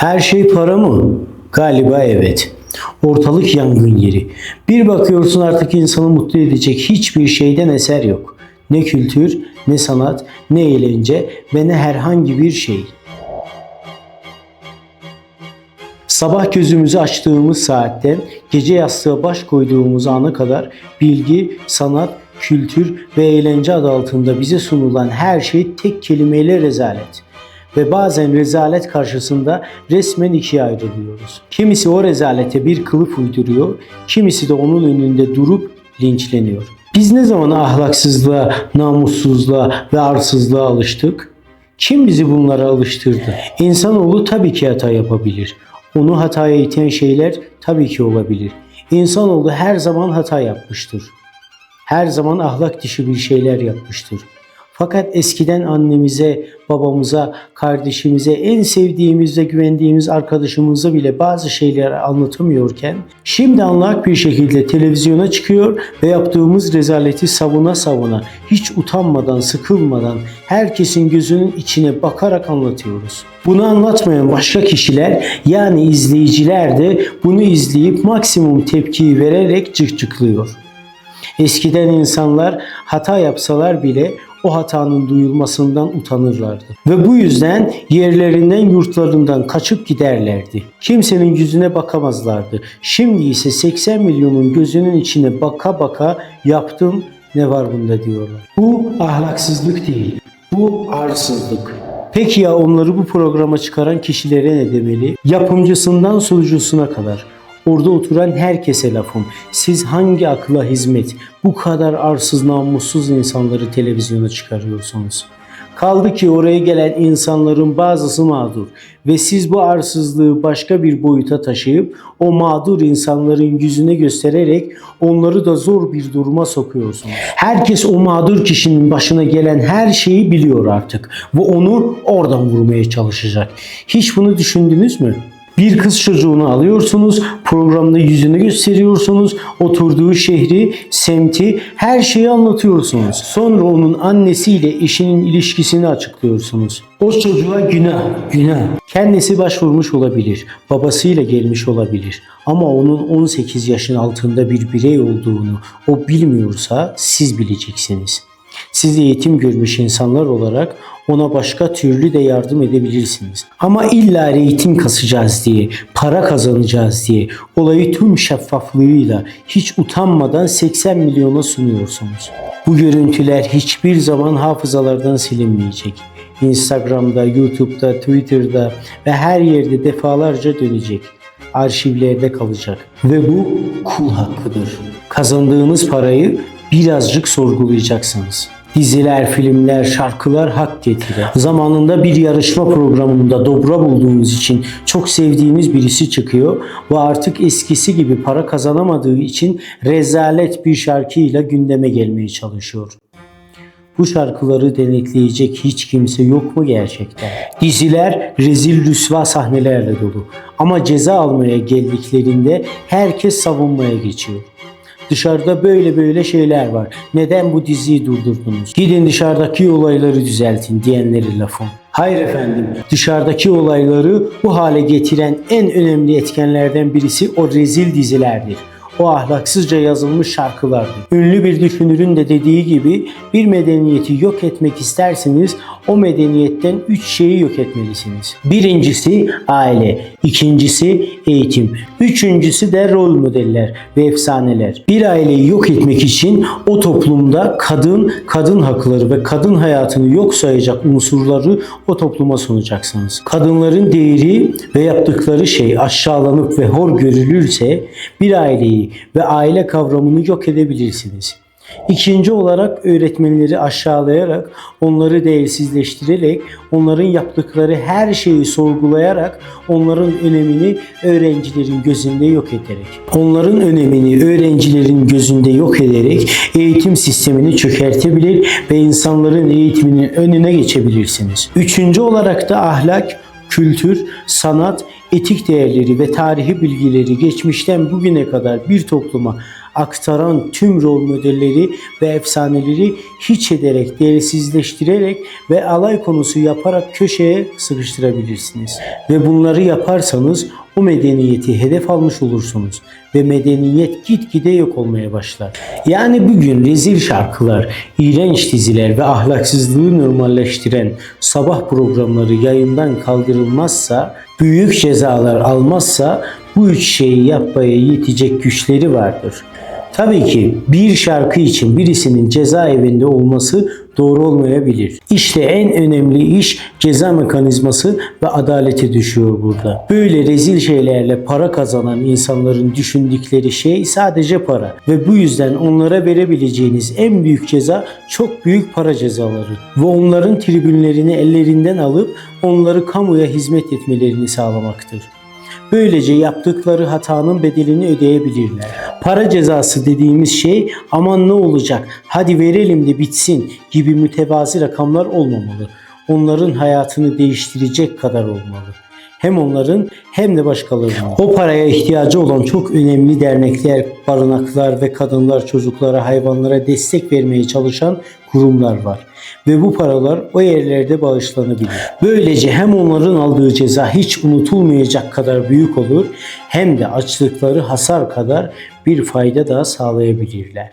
Her şey para mı? Galiba evet. Ortalık yangın yeri. Bir bakıyorsun artık insanı mutlu edecek hiçbir şeyden eser yok. Ne kültür, ne sanat, ne eğlence ve ne herhangi bir şey. Sabah gözümüzü açtığımız saatten gece yastığa baş koyduğumuz ana kadar bilgi, sanat, kültür ve eğlence adı altında bize sunulan her şey tek kelimeyle rezalet. Ve bazen rezalet karşısında resmen ikiye ayrılıyoruz. Kimisi o rezalete bir kılıf uyduruyor, kimisi de onun önünde durup linçleniyor. Biz ne zaman ahlaksızlığa, namussuzluğa ve arsızlığa alıştık? Kim bizi bunlara alıştırdı? İnsanoğlu tabii ki hata yapabilir. Onu hataya iten şeyler tabii ki olabilir. İnsanoğlu her zaman hata yapmıştır. Her zaman ahlak dışı bir şeyler yapmıştır. Fakat eskiden annemize, babamıza, kardeşimize, en sevdiğimiz ve güvendiğimiz arkadaşımıza bile bazı şeyleri anlatamıyorken şimdi anlak bir şekilde televizyona çıkıyor ve yaptığımız rezaleti savuna savuna, hiç utanmadan, sıkılmadan herkesin gözünün içine bakarak anlatıyoruz. Bunu anlatmayan başka kişiler yani izleyiciler de bunu izleyip maksimum tepkiyi vererek cıkcıklıyor. Eskiden insanlar hata yapsalar bile o hatanın duyulmasından utanırlardı. Ve bu yüzden yerlerinden yurtlarından kaçıp giderlerdi. Kimsenin yüzüne bakamazlardı. Şimdi ise 80 milyonun gözünün içine baka baka yaptım ne var bunda diyorlar. Bu ahlaksızlık değil. Bu arsızlık. Peki ya onları bu programa çıkaran kişilere ne demeli? Yapımcısından sunucusuna kadar. Orada oturan herkese lafım. Siz hangi akla hizmet bu kadar arsız namussuz insanları televizyona çıkarıyorsunuz? Kaldı ki oraya gelen insanların bazısı mağdur ve siz bu arsızlığı başka bir boyuta taşıyıp o mağdur insanların yüzüne göstererek onları da zor bir duruma sokuyorsunuz. Herkes o mağdur kişinin başına gelen her şeyi biliyor artık ve onu oradan vurmaya çalışacak. Hiç bunu düşündünüz mü? Bir kız çocuğunu alıyorsunuz, programda yüzünü gösteriyorsunuz, oturduğu şehri, semti, her şeyi anlatıyorsunuz. Sonra onun annesiyle eşinin ilişkisini açıklıyorsunuz. O çocuğa günah, günah. Kendisi başvurmuş olabilir, babasıyla gelmiş olabilir. Ama onun 18 yaşın altında bir birey olduğunu o bilmiyorsa siz bileceksiniz. Siz eğitim görmüş insanlar olarak ona başka türlü de yardım edebilirsiniz. Ama illa eğitim kasacağız diye, para kazanacağız diye olayı tüm şeffaflığıyla hiç utanmadan 80 milyona sunuyorsunuz. Bu görüntüler hiçbir zaman hafızalardan silinmeyecek. Instagram'da, YouTube'da, Twitter'da ve her yerde defalarca dönecek. Arşivlerde kalacak. Ve bu kul hakkıdır. Kazandığınız parayı birazcık sorgulayacaksınız. Diziler, filmler, şarkılar hak getirir. Zamanında bir yarışma programında dobra bulduğumuz için çok sevdiğimiz birisi çıkıyor ve artık eskisi gibi para kazanamadığı için rezalet bir şarkıyla gündeme gelmeye çalışıyor. Bu şarkıları denetleyecek hiç kimse yok mu gerçekten? Diziler rezil rüsva sahnelerle dolu. Ama ceza almaya geldiklerinde herkes savunmaya geçiyor. Dışarıda böyle böyle şeyler var. Neden bu diziyi durdurdunuz? Gidin dışarıdaki olayları düzeltin diyenleri lafım. Hayır efendim, dışarıdaki olayları bu hale getiren en önemli etkenlerden birisi o rezil dizilerdir. O ahlaksızca yazılmış şarkılardır. Ünlü bir düşünürün de dediği gibi bir medeniyeti yok etmek isterseniz o medeniyetten üç şeyi yok etmelisiniz. Birincisi aile, ikincisi eğitim, üçüncüsü de rol modeller ve efsaneler. Bir aileyi yok etmek için o toplumda kadın, kadın hakları ve kadın hayatını yok sayacak unsurları o topluma sunacaksınız. Kadınların değeri ve yaptıkları şey aşağılanıp ve hor görülürse bir aileyi ve aile kavramını yok edebilirsiniz. İkinci olarak öğretmenleri aşağılayarak, onları değersizleştirerek, onların yaptıkları her şeyi sorgulayarak, onların önemini öğrencilerin gözünde yok ederek, onların önemini öğrencilerin gözünde yok ederek eğitim sistemini çökertebilir ve insanların eğitiminin önüne geçebilirsiniz. Üçüncü olarak da ahlak, kültür, sanat, etik değerleri ve tarihi bilgileri geçmişten bugüne kadar bir topluma aktaran tüm rol modelleri ve efsaneleri hiç ederek, değersizleştirerek ve alay konusu yaparak köşeye sıkıştırabilirsiniz. Ve bunları yaparsanız o medeniyeti hedef almış olursunuz ve medeniyet gitgide yok olmaya başlar. Yani bugün rezil şarkılar, iğrenç diziler ve ahlaksızlığı normalleştiren sabah programları yayından kaldırılmazsa, büyük cezalar almazsa bu üç şeyi yapmaya yetecek güçleri vardır. Tabii ki bir şarkı için birisinin cezaevinde olması doğru olmayabilir. İşte en önemli iş ceza mekanizması ve adalete düşüyor burada. Böyle rezil şeylerle para kazanan insanların düşündükleri şey sadece para ve bu yüzden onlara verebileceğiniz en büyük ceza çok büyük para cezaları ve onların tribünlerini ellerinden alıp onları kamuya hizmet etmelerini sağlamaktır. Böylece yaptıkları hatanın bedelini ödeyebilirler. Para cezası dediğimiz şey aman ne olacak hadi verelim de bitsin gibi mütevazi rakamlar olmamalı. Onların hayatını değiştirecek kadar olmalı. Hem onların hem de başkalarının. O paraya ihtiyacı olan çok önemli dernekler, barınaklar ve kadınlar, çocuklara, hayvanlara destek vermeye çalışan kurumlar var. Ve bu paralar o yerlerde bağışlanabilir. Böylece hem onların aldığı ceza hiç unutulmayacak kadar büyük olur hem de açtıkları hasar kadar bir fayda daha sağlayabilirler.